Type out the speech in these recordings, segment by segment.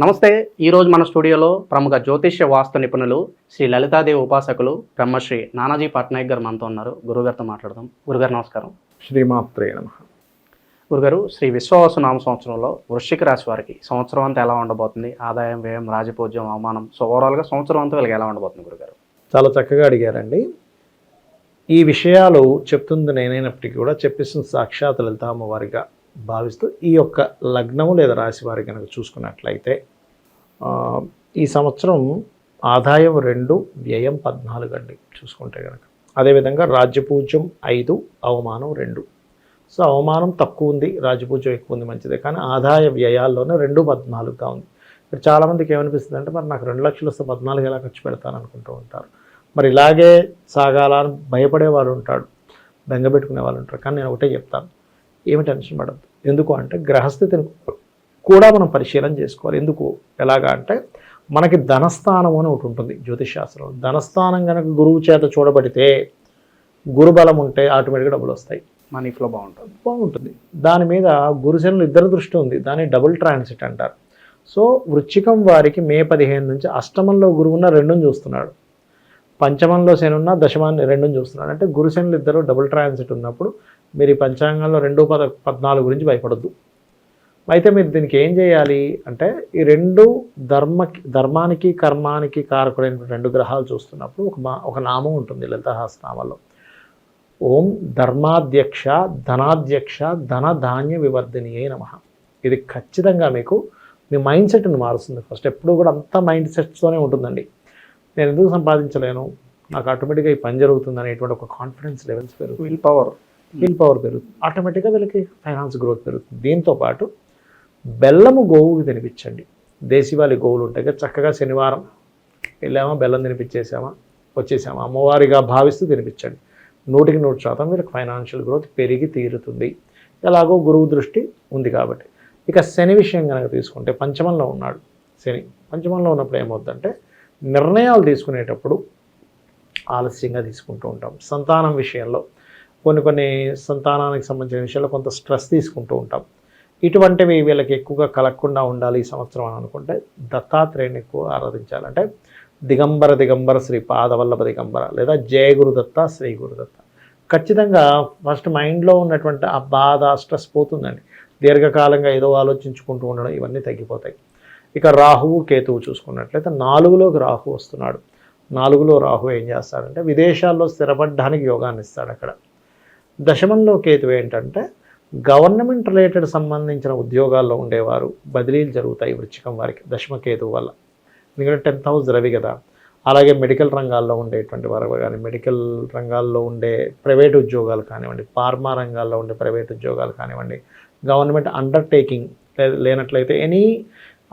నమస్తే ఈరోజు మన స్టూడియోలో ప్రముఖ జ్యోతిష్య వాస్తు నిపుణులు శ్రీ లలితాదేవి ఉపాసకులు బ్రహ్మశ్రీ నానాజీ పట్నాయక్ గారు మనతో ఉన్నారు. గురుగారితో మాట్లాడదాం. గురుగారు నమస్కారం. శ్రీమాత్రే నమ. గురుగారు శ్రీ విశ్వవాసు నామ సంవత్సరంలో వృశ్చిక రాశి వారికి సంవత్సరం అంతా ఎలా ఉండబోతుంది? ఆదాయం వ్యయం రాజపూజ్యం అవమానం. సో ఓవరాల్గా సంవత్సరం అంతా వీళ్ళకి ఎలా ఉండబోతుంది గురుగారు? చాలా చక్కగా అడిగారండి. ఈ విషయాలు చెప్తుంది నేనైనప్పటికీ కూడా చెప్పిస్తున్న సాక్షాత్ లలిత అమ్మవారిగా భావిస్తూ ఈ యొక్క లగ్నము లేదా రాశి వారి కనుక చూసుకున్నట్లయితే ఈ సంవత్సరం ఆదాయం రెండు వ్యయం పద్నాలుగు అండి చూసుకుంటే కనుక అదేవిధంగా రాజ్యపూజ్యం ఐదు అవమానం రెండు. సో అవమానం తక్కువ ఉంది రాజ్యపూజ్యం ఎక్కువ ఉంది మంచిదే. కానీ ఆదాయ వ్యయాల్లోనే రెండు పద్నాలుగుగా ఉంది. ఇక్కడ చాలామందికి ఏమనిపిస్తుంది అంటే మరి నాకు రెండు లక్షలు వస్తే పద్నాలుగు ఎలా ఖర్చు పెడతాను అనుకుంటూ ఉంటారు. మరి ఇలాగే సాగాల అని భయపడే వాళ్ళు ఉంటాడు బెంగ పెట్టుకునే వాళ్ళు ఉంటారు. కానీ నేను ఒకటే చెప్తాను ఏమి టెన్షన్ పడద్దు. ఎందుకు అంటే గ్రహస్థితిని కూడా మనం పరిశీలన చేసుకోవాలి. ఎందుకు? ఎలాగా అంటే మనకి ధనస్థానం అని ఒకటి ఉంటుంది జ్యోతిష్ శాస్త్రంలో ధనస్థానం కనుక గురువు చేత చూడబడితే గురుబలం ఉంటే ఆటోమేటిక్గా డబ్బులు వస్తాయి. మనీ ఫ్లో బాగుంటుంది. బాగుంటుంది. దాని మీద గురుశనులు ఇద్దరు దృష్టి ఉంది. దాన్ని డబుల్ ట్రాన్సిట్ అంటారు. సో వృచ్చికం వారికి మే పదిహేను నుంచి అష్టమంలో గురువున్న రెండుని చూస్తున్నాడు. పంచమంలో శని ఉన్న దశమాన్ని రెండుని చూస్తున్నాడు. అంటే గురుశనులు ఇద్దరు డబుల్ ట్రాన్సిట్ ఉన్నప్పుడు మీరు ఈ పంచాంగంలో రెండు పద పద్నాలుగు గురించి భయపడద్దు. అయితే మీరు దీనికి ఏం చేయాలి అంటే ఈ రెండు ధర్మ ధర్మానికి కర్మానికి కారకుడైన రెండు గ్రహాలు చూస్తున్నప్పుడు ఒక మా ఒక నామం ఉంటుంది లలితహాసనామాలో. ఓం ధర్మాధ్యక్ష ధనాధ్యక్ష ధన ధాన్య వివర్ధిని అయి నమ. ఇది ఖచ్చితంగా మీకు మీ మైండ్ సెట్ని మారుస్తుంది. ఫస్ట్ ఎప్పుడు కూడా అంతా మైండ్ సెట్స్తోనే ఉంటుందండి. నేను ఎందుకు సంపాదించలేను? నాకు ఆటోమేటిక్గా ఈ పని జరుగుతుంది అనేటువంటి ఒక కాన్ఫిడెన్స్ లెవెల్స్ పెరుగు విల్ పవర్. విల్ పవర్ పెరుగుతుంది. ఆటోమేటిక్గా వీళ్ళకి ఫైనాన్స్ గ్రోత్ పెరుగుతుంది. దీంతో పాటు బెల్లము గోవుకి తినిపించండి. దేశీవాళి గోవులు ఉంటాయి కదా చక్కగా శనివారం వెళ్ళామా బెల్లం తినిపించేసామా వచ్చేసామా అమ్మవారిగా భావిస్తూ తినిపించండి. నూటికి నూరు శాతం వీళ్ళకి ఫైనాన్షియల్ గ్రోత్ పెరిగి తీరుతుంది. ఎలాగో గురువు దృష్టి ఉంది కాబట్టి. ఇక శని విషయం కనుక తీసుకుంటే పంచమంలో ఉన్నాడు శని. పంచమంలో ఉన్నప్పుడు ఏమవుతుందంటే నిర్ణయాలు తీసుకునేటప్పుడు ఆలస్యంగా తీసుకుంటూ ఉంటాం. సంతానం విషయంలో కొన్ని కొన్ని సంతానానికి సంబంధించిన విషయాల్లో కొంత స్ట్రెస్ తీసుకుంటూ ఉంటాం. ఇటువంటివి వీళ్ళకి ఎక్కువగా కలగకుండా ఉండాలి ఈ సంవత్సరం అని అనుకుంటే దత్తాత్రేయుని ఎక్కువ ఆరాధించాలంటే దిగంబర దిగంబర శ్రీ పాదవల్లభ దిగంబర లేదా జయ గురుదత్త శ్రీ గురుదత్త ఖచ్చితంగా ఫస్ట్ మైండ్లో ఉన్నటువంటి ఆ బాధ స్ట్రెస్ పోతుందండి. దీర్ఘకాలంగా ఏదో ఆలోచించుకుంటూ ఉండడం ఇవన్నీ తగ్గిపోతాయి. ఇక రాహువు కేతువు చూసుకున్నట్లయితే నాలుగులోకి రాహు వస్తున్నాడు. నాలుగులో రాహు ఏం చేస్తాడంటే విదేశాల్లో స్థిరపడడానికి యోగాన్ని ఇస్తాడు అక్కడ. దశమంలో కేతు ఏంటంటే గవర్నమెంట్ రిలేటెడ్ సంబంధించిన ఉద్యోగాల్లో ఉండేవారు బదిలీలు జరుగుతాయి వృచ్చికం వారికి దశమ కేతువు వల్ల. ఎందుకంటే టెన్త్ హౌస్ రవి కదా. అలాగే మెడికల్ రంగాల్లో ఉండేటువంటి వారు కానీ మెడికల్ రంగాల్లో ఉండే ప్రైవేట్ ఉద్యోగాలు కానివ్వండి ఫార్మా రంగాల్లో ఉండే ప్రైవేట్ ఉద్యోగాలు కానివ్వండి గవర్నమెంట్ అండర్టేకింగ్ లేనట్లయితే ఎనీ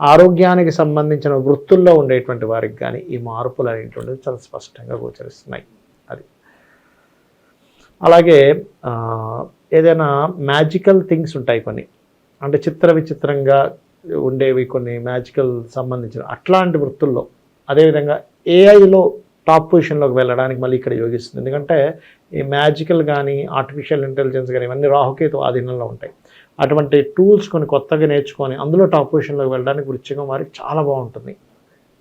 ఆరోగ్యానికి సంబంధించిన వృత్తుల్లో ఉండేటువంటి వారికి కానీ ఈ మార్పులు అనేటువంటివి చాలా స్పష్టంగా గోచరిస్తున్నాయి. అలాగే ఏదైనా మ్యాజికల్ థింగ్స్ ఉంటాయి కొన్ని. అంటే చిత్ర విచిత్రంగా ఉండేవి కొన్ని మ్యాజికల్ సంబంధించిన. అట్లాంటి వృత్తుల్లో అదేవిధంగా ఏఐలో టాప్ పొజిషన్లోకి వెళ్ళడానికి మళ్ళీ ఇక్కడ యోగిస్తుంది. ఎందుకంటే ఈ మ్యాజికల్ కానీ ఆర్టిఫిషియల్ ఇంటెలిజెన్స్ కానీ ఇవన్నీ రాహుకేతు ఆధీనంలో ఉంటాయి. అటువంటి టూల్స్ కొన్ని కొత్తగా నేర్చుకొని అందులో టాప్ పొజిషన్లోకి వెళ్ళడానికి వృచ్చికం వారికి చాలా బాగుంటుంది.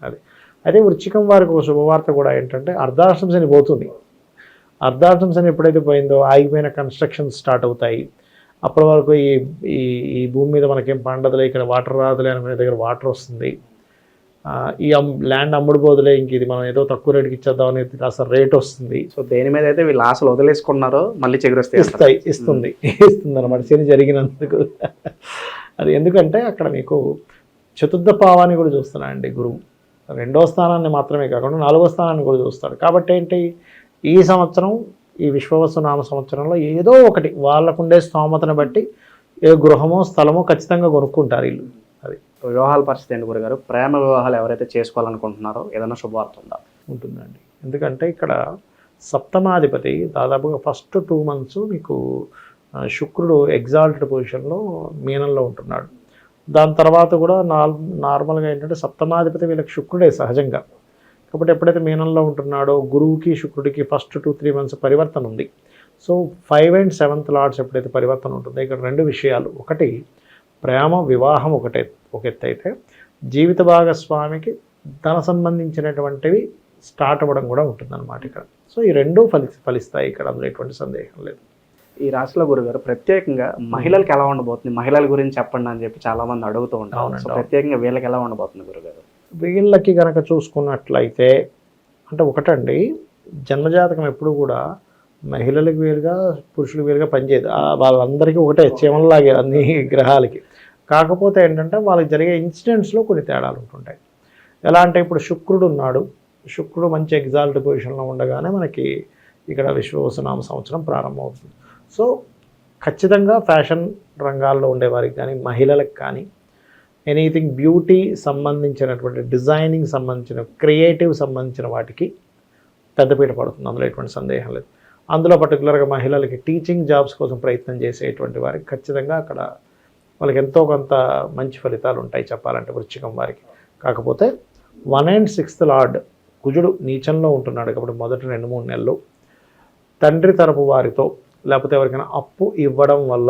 అది. అయితే వృచ్చికం వారికి ఒక శుభవార్త కూడా ఏంటంటే అర్ధాష్టం పోతుంది. అర్ధాష్టం శని ఎప్పుడైతే పోయిందో ఆగిపోయిన కన్స్ట్రక్షన్స్ స్టార్ట్ అవుతాయి. అప్పటి వరకు ఈ ఈ ఈ భూమి మీద మనకేం పండదులే ఇక్కడ వాటర్ రాదులే అనుకునే దగ్గర వాటర్ వస్తుంది. ఈ ల్యాండ్ అమ్ముడు పోదులే ఇంక ఇది మనం ఏదో తక్కువ రేటుకి ఇచ్చేద్దాం అనేది కాస్త రేట్ వస్తుంది. సో దేని మీద అయితే వీళ్ళు ఆశలు వదిలేసుకున్నారో మళ్ళీ చెగురొస్తే ఇస్తాయి ఇస్తుంది ఇస్తుంది అనమాట శని జరిగినందుకు. అది ఎందుకంటే అక్కడ మీకు చతుర్థ భావాన్ని కూడా చూస్తున్నా అండి గురువు. రెండో స్థానాన్ని మాత్రమే కాకుండా నాలుగో స్థానాన్ని కూడా చూస్తాడు. కాబట్టి ఏంటి? ఈ సంవత్సరం ఈ విశ్వవస్తు నామ సంవత్సరంలో ఏదో ఒకటి వాళ్ళకుండే స్తోమతను బట్టి ఏ గృహమో స్థలమో ఖచ్చితంగా కొనుక్కుంటారు వీళ్ళు. అది వివాహాల పరిస్థితి ఏంటి గురుగారు? ప్రేమ వివాహాలు ఎవరైతే చేసుకోవాలనుకుంటున్నారో ఏదైనా శుభవార్త ఉందా? ఉంటుందండి. ఎందుకంటే ఇక్కడ సప్తమాధిపతి దాదాపుగా ఫస్ట్ టూ మంత్స్ మీకు శుక్రుడు ఎగ్జాల్టెడ్ పొజిషన్లో మీనంలో ఉంటున్నాడు. దాని తర్వాత కూడా నార్ నార్మల్గా ఏంటంటే సప్తమాధిపతి వీళ్ళకి శుక్రుడే సహజంగా. కాబట్టి ఎప్పుడైతే మీనంలో ఉంటున్నాడో గురువుకి శుక్రుడికి ఫస్ట్ టూ త్రీ మంత్స్ పరివర్తన ఉంది. So five and seventh lords ఎప్పుడైతే పరివర్తన ఉంటుందో ఇక్కడ రెండు విషయాలు. ఒకటి ప్రేమ వివాహం ఒకటే ఒక ఎత్తు అయితే జీవిత భాగస్వామికి ధన సంబంధించినటువంటివి స్టార్ట్ అవ్వడం కూడా ఉంటుందన్నమాట ఇక్కడ. సో ఈ రెండు ఫలి ఫలిస్తాయి ఇక్కడ. అందులో ఎటువంటి సందేహం లేదు. ఈ రాశిలో గురుగారు ప్రత్యేకంగా మహిళలకు ఎలా ఉండబోతుంది? మహిళల గురించి చెప్పండి అని చెప్పి చాలా మంది అడుగుతూ ఉంటారు. ప్రత్యేకంగా వీళ్ళకి ఎలా ఉండబోతుంది గురుగారు వీళ్ళకి కనుక చూసుకున్నట్లయితే అంటే ఒకటండి జన్మజాతకం ఎప్పుడు కూడా మహిళలకు వేరుగా పురుషులకు వేరుగా పనిచేయదు. వాళ్ళందరికీ ఒకటే చీమల్లాగే అన్ని గ్రహాలకి. కాకపోతే ఏంటంటే వాళ్ళకి జరిగే ఇన్సిడెంట్స్లో కొన్ని తేడాలు ఉంటుంటాయి. ఎలా అంటే ఇప్పుడు శుక్రుడు ఉన్నాడు. శుక్రుడు మంచి ఎగ్జాల్ట్ పొజిషన్లో ఉండగానే మనకి ఇక్కడ విశ్వవసనామ సంవత్సరం ప్రారంభమవుతుంది. సో ఖచ్చితంగా ఫ్యాషన్ రంగాల్లో ఉండేవారికి కానీ మహిళలకు కానీ ఎనీథింగ్ బ్యూటీ సంబంధించినటువంటి డిజైనింగ్ సంబంధించిన క్రియేటివ్ సంబంధించిన వాటికి పెద్దపీట పడుతుంది. అందులో ఎటువంటి సందేహం లేదు. అందులో పర్టికులర్గా మహిళలకి టీచింగ్ జాబ్స్ కోసం ప్రయత్నం చేసేటువంటి వారికి ఖచ్చితంగా అక్కడ వాళ్ళకి ఎంతో కొంత మంచి ఫలితాలు ఉంటాయి చెప్పాలంటే వృచ్చికం వారికి. కాకపోతే వన్ అండ్ సిక్స్త్ లార్డ్ కుజుడు నీచంలో ఉంటున్నాడు కాబట్టి మొదటి రెండు మూడు నెలలు తండ్రి తరపు వారితో లేకపోతే ఎవరికైనా అప్పు ఇవ్వడం వల్ల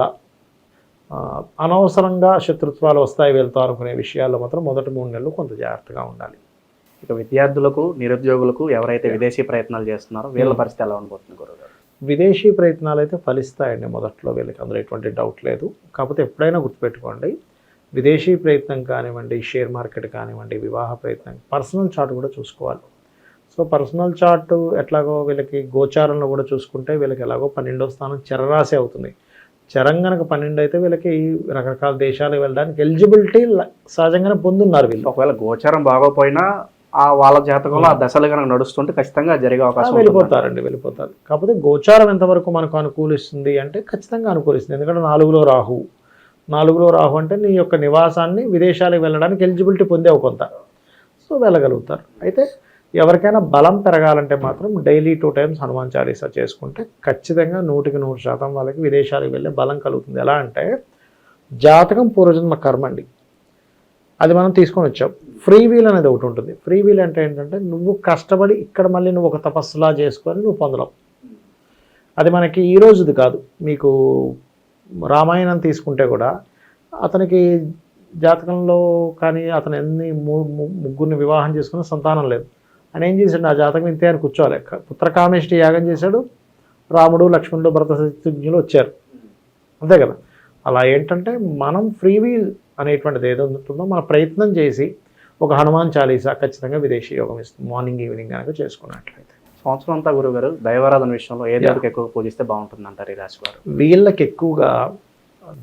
అనవసరంగా శత్రుత్వాలు వస్తాయి వెళ్తాం అనుకునే విషయాల్లో మాత్రం మొదటి మూడు నెలలు కొంత జాగ్రత్తగా ఉండాలి. ఇక విద్యార్థులకు నిరుద్యోగులకు ఎవరైతే విదేశీ ప్రయత్నాలు చేస్తున్నారో వీళ్ళ పరిస్థితి ఎలా ఉండబోతుంది గురుగారు? విదేశీ ప్రయత్నాలు అయితే ఫలిస్తాయండి మొదట్లో వీళ్ళకి అందులో ఎటువంటి డౌట్ లేదు. కాకపోతే ఎప్పుడైనా గుర్తుపెట్టుకోండి విదేశీ ప్రయత్నం కానివ్వండి షేర్ మార్కెట్ కానివ్వండి వివాహ ప్రయత్నం పర్సనల్ చార్ట్ కూడా చూసుకోవాలి. సో పర్సనల్ చార్ట్ ఎట్లాగో వీళ్ళకి గోచారంలో కూడా చూసుకుంటే వీళ్ళకి ఎలాగో పన్నెండో స్థానం చరరాశి అవుతుంది. చరం గనక పన్నెండు అయితే వీళ్ళకి రకరకాల దేశాలకు వెళ్ళడానికి ఎలిజిబిలిటీ సహజంగానే పొందున్నారు వీళ్ళు. ఒకవేళ గోచారం బాగోపోయినా ఆ వాళ్ళ జాతకంలో ఆ దశలు కనుక నడుస్తుంటే ఖచ్చితంగా జరిగే అవకాశం. వెళ్ళిపోతారండి వెళ్ళిపోతారు. కాకపోతే గోచారం ఎంతవరకు మనకు అనుకూలిస్తుంది అంటే ఖచ్చితంగా అనుకూలిస్తుంది. ఎందుకంటే నాలుగులో రాహు. నాలుగులో రాహు అంటే నీ యొక్క నివాసాన్ని విదేశాలకు వెళ్ళడానికి ఎలిజిబిలిటీ పొందేవు కొంత. సో వెళ్ళగలుగుతారు. అయితే ఎవరికైనా బలం పెరగాలంటే మాత్రం daily two times Hanuman Chalisa చేసుకుంటే ఖచ్చితంగా నూటికి నూరు శాతం వాళ్ళకి విదేశాలకు వెళ్ళే బలం కలుగుతుంది. ఎలా అంటే జాతకం పూర్వజన్మ కర్మ అండి. అది మనం తీసుకొని వచ్చాం. ఫ్రీ వీల్ అనేది ఒకటి ఉంటుంది. ఫ్రీ వీల్ అంటే ఏంటంటే నువ్వు కష్టపడి ఇక్కడ మళ్ళీ నువ్వు ఒక తపస్సులా చేసుకొని నువ్వు పొందడం అది మనకి ఈ రోజుది కాదు. మీకు రామాయణం తీసుకుంటే కూడా అతనికి జాతకంలో కానీ అతను ఎన్ని మూ- ముగ్గురిని వివాహం చేసుకున్న సంతానం లేదు. ఆయన ఏం చేశాడు? ఆ జాతకం ఇంతే అని కూర్చోవాలి. పుత్రకామేష్టి యాగం చేశాడు. రాముడు లక్ష్మణుడు భరత శత్రుఘ్నులు వచ్చారు. అంతే కదా? అలా ఏంటంటే మనం ఫ్రీ వీల్ అనేటువంటిది ఏదో ఉంటుందో మన ప్రయత్నం చేసి ఒక హనుమాన్ చాలీసా ఖచ్చితంగా విదేశీ యోగం ఇస్తుంది. మార్నింగ్ ఈవినింగ్ కనుక చేసుకున్నట్లయితే. సంవత్సరం అంతా గురుగారు దైవారాధన విషయంలో ఏ దేవుడికి ఎక్కువ పూజిస్తే బాగుంటుంది అంటారు ఈ రాశి వారు వీళ్ళకి ఎక్కువగా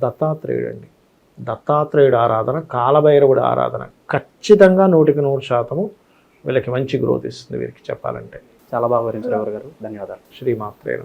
దత్తాత్రేయుడు అండి. దత్తాత్రేయుడు ఆరాధన కాలభైరవుడు ఆరాధన ఖచ్చితంగా నూటికి నూరు శాతము వీళ్ళకి మంచి గ్రోత్ ఇస్తుంది వీరికి చెప్పాలంటే. చాలా బాగా వివరించారు గురుగారు ధన్యవాదాలు. శ్రీమాత్రేణ